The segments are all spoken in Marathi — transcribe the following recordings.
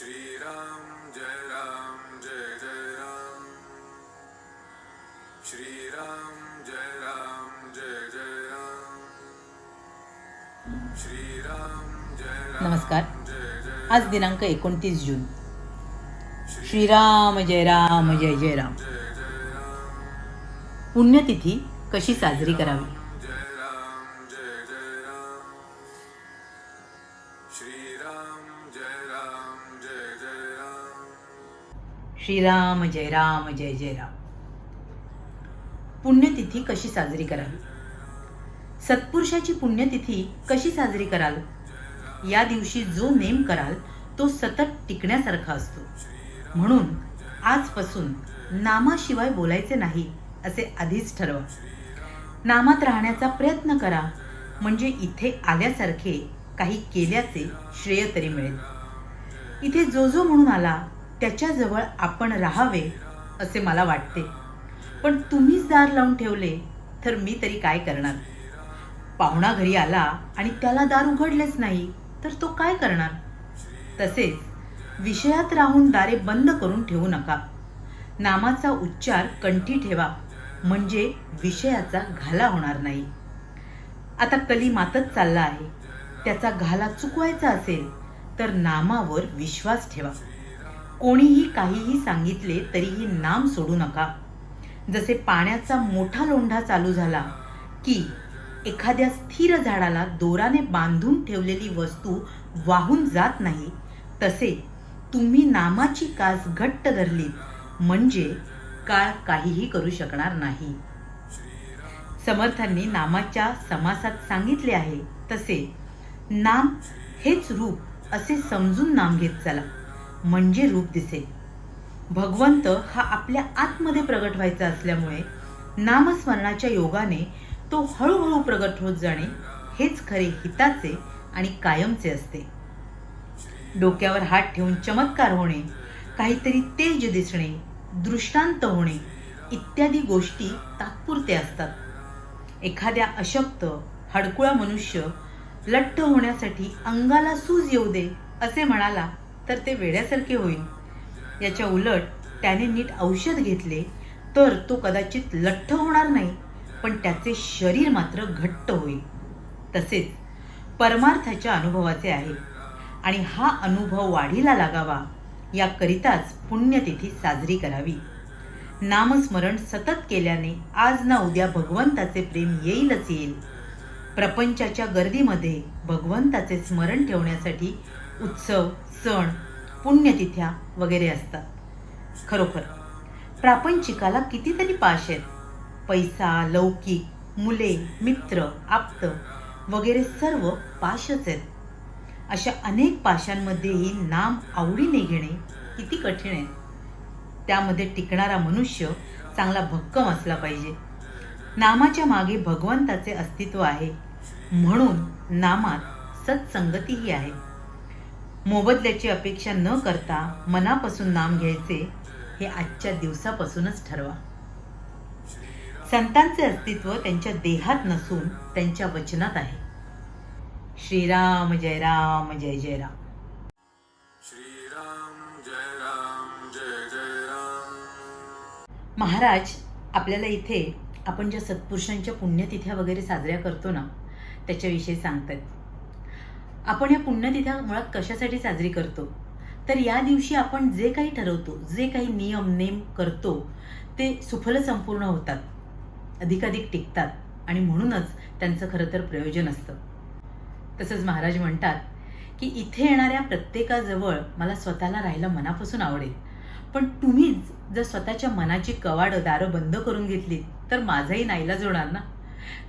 श्रीराम जय राम जय जय राम। श्रीराम जय राम जय जय राम। श्रीराम जय राम नमस्कार। आज दिनांक एकोणतीस जून. श्रीराम जय राम. जय जय राम। पुण्यतिथी कशी साजरी करावी? श्रीराम जय राम जय जय राम. पुण्यतिथी कशी साजरी करावी? सत्पुरुषाची पुण्यतिथी कशी साजरी कराल? या दिवशी जो नेम कराल तो सतत टिकण्यासारखा असतो. म्हणून आजपासून नामाशिवाय बोलायचे नाही असे आधीच ठरवा. नामात राहण्याचा प्रयत्न करा म्हणजे इथे आल्यासारखे काही केल्याचे श्रेय तरी मिळेल. इथे जो जो म्हणून आला त्याच्याजवळ आपण राहावे असे मला वाटते. पण तुम्हीच दार लावून ठेवले तर मी तरी काय करणार? पाहुणा घरी आला आणि त्याला दार उघडलेच नाही तर तो काय करणार? तसेच विषयात राहून दारे बंद करून ठेवू नका. नामाचा उच्चार कंठी ठेवा म्हणजे विषयाचा घाला होणार नाही. आता कली मातच चालला आहे. त्याचा घाला चुकवायचा असेल तर नामावर विश्वास ठेवा. कोणीही काहीही सांगितले तरीही नाम सोडू नका. जसे पाण्याचा मोठा लोंढा चालू झाला की एखाद्या स्थिर झाडाला दोराने बांधून ठेवलेली वस्तू वाहून जात नाही तसे तुम्ही नामाची कास घट्ट धरलीत म्हणजे काळ काहीही करू शकणार नाही. समर्थांनी नामाच्या समासात सांगितले आहे तसे नाम हेच रूप असे समजून नाम घेत चला. म्हणजे रूप दिसेल भगवंत हा आपल्या आतमध्ये प्रगट व्हायचा असल्यामुळे नामस्मरणाच्या योगाने तो हळूहळू प्रगट होत जाणे हेच खरे हिताचे आणि कायमचे असते. डोक्यावर हात ठेवून चमत्कार होणे काहीतरी तेज दिसणे दृष्टांत होणे इत्यादी गोष्टी तात्पुरते असतात. एखाद्या अशक्त हडकुळा मनुष्य लठ्ठ होण्यासाठी अंगाला सूज येऊ दे असे म्हणाला तर ते वेड्यासारखे होईल याच्या उलट त्याने नीट औषध घेतले तर तो कदाचित लठ्ठ होणार नाही पण त्याचे शरीर मात्र घट्ट होईल. तसेच परमार्थाच्या अनुभवाचे आहे. आणि हा अनुभव वाढीला लागावा याकरिताच पुण्यतिथी साजरी करावी. नामस्मरण सतत केल्याने आज ना उद्या भगवंताचे प्रेम येईलच येईल. प्रपंचाच्या गर्दीमध्ये भगवंताचे स्मरण ठेवण्यासाठी उत्सव सण पुण्यतिथ्या वगैरे असतात. खरोखर प्रापंचिकाला कितीतरी पाश आहेत. पैसा लौकिक मुले मित्र आप्त वगैरे सर्व पाशच आहेत. अशा अनेक पाशांमध्येही नाम आवडीने घेणे किती कठीण आहे. त्यामध्ये टिकणारा मनुष्य चांगला भक्कम असला पाहिजे. नामाच्या मागे भगवंताचे अस्तित्व आहे. म्हणून नामात सत्संगतीही आहे. मोबदल्याची अपेक्षा न करता मनापासून नाम घ्यायचे हे आजच्या दिवसापासूनच ठरवा. संतांचे अस्तित्व त्यांच्या देहात नसून त्यांच्या वचनात आहे. श्रीराम जय राम जय जय राम. श्रीराम जय राम जय जय राम. महाराज आपल्याला इथे आपण ज्या सत्पुरुषांच्या पुण्यतिथ्या वगैरे साजऱ्या करतो ना त्याच्याविषयी सांगतात आपण या पुण्यतिथ्या मुळात कशासाठी साजरी करतो? तर या दिवशी आपण जे काही ठरवतो जे काही नियम नेम करतो ते सुफल संपूर्ण होतात. अधिकाधिक टिकतात आणि म्हणूनच त्यांचं खरं तर प्रयोजन असतं. तसंच महाराज म्हणतात की इथे येणाऱ्या प्रत्येकाजवळ मला स्वतःला राहायला मनापासून आवडेल. पण तुम्हीच जर स्वतःच्या मनाची कवाड दारं बंद करून घेतली तर माझाही नाईलाज होणार ना?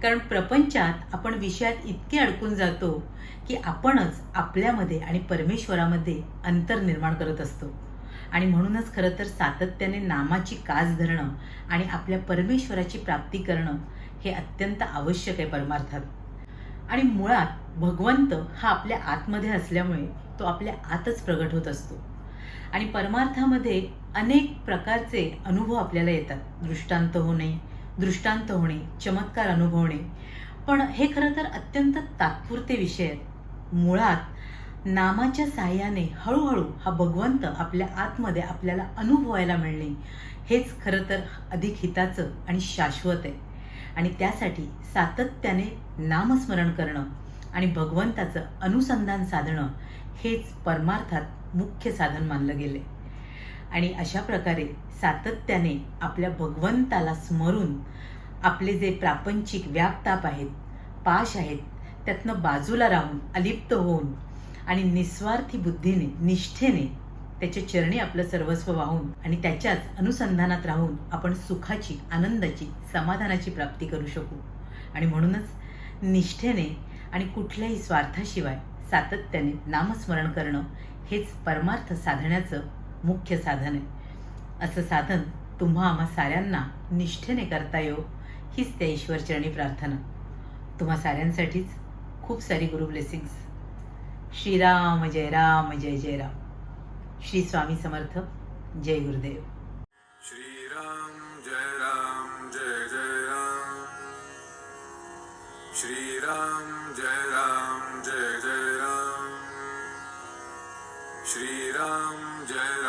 कारण प्रपंचात आपण विषयात इतके अडकून जातो की आपणच आपल्यामध्ये आणि परमेश्वरामध्ये अंतर निर्माण करत असतो. आणि म्हणूनच खरं तर सातत्याने नामाची कास धरणं आणि आपल्या परमेश्वराची प्राप्ती करणं हे अत्यंत आवश्यक आहे परमार्थात. आणि मुळात भगवंत हा आपल्या आतमध्ये असल्यामुळे तो आपल्या आतच प्रगट होत असतो. आणि परमार्थामध्ये अनेक प्रकारचे अनुभव आपल्याला येतात. दृष्टांत होणे दृष्टांत होणे चमत्कार अनुभवणे. पण हे खरं तर अत्यंत तात्पुरते विषय आहेत. मुळात नामाच्या साह्याने हळूहळू हा भगवंत आपल्या आतमध्ये आपल्याला अनुभवायला मिळणे हेच खरं तर अधिक हिताचं आणि शाश्वत आहे. आणि त्यासाठी सातत्याने नामस्मरण करणं आणि भगवंताचं अनुसंधान साधणं हेच परमार्थात मुख्य साधन मानलं गेले आणि अशा प्रकारे सातत्याने आपल्या भगवंताला स्मरून आपले जे प्रापंचिक व्यापताप आहेत पाश आहेत त्यातनं बाजूला राहून अलिप्त होऊन आणि निस्वार्थी बुद्धीने निष्ठेने त्याच्या चरणी आपलं सर्वस्व वाहून आणि त्याच्याच अनुसंधानात राहून आपण सुखाची आनंदाची समाधानाची प्राप्ती करू शकू. आणि म्हणूनच निष्ठेने आणि कुठल्याही स्वार्थाशिवाय सातत्याने नामस्मरण करणं हेच परमार्थ साधण्याचं मुख्य साधन आहे. असं साधन तुम्हा आम्हा साऱ्यांना निष्ठेने करता येऊ हीच त्या ईश्वरचरणी प्रार्थना. तुम्हा साऱ्यांसाठीच खूप सारी गुरु ब्लेसिंग्स श्रीराम जय राम जय जय राम. श्री स्वामी समर्थ जय गुरुदेव. श्रीराम जय राम जय जय राम. श्रीराम जय राम जय जय राम. श्रीराम जय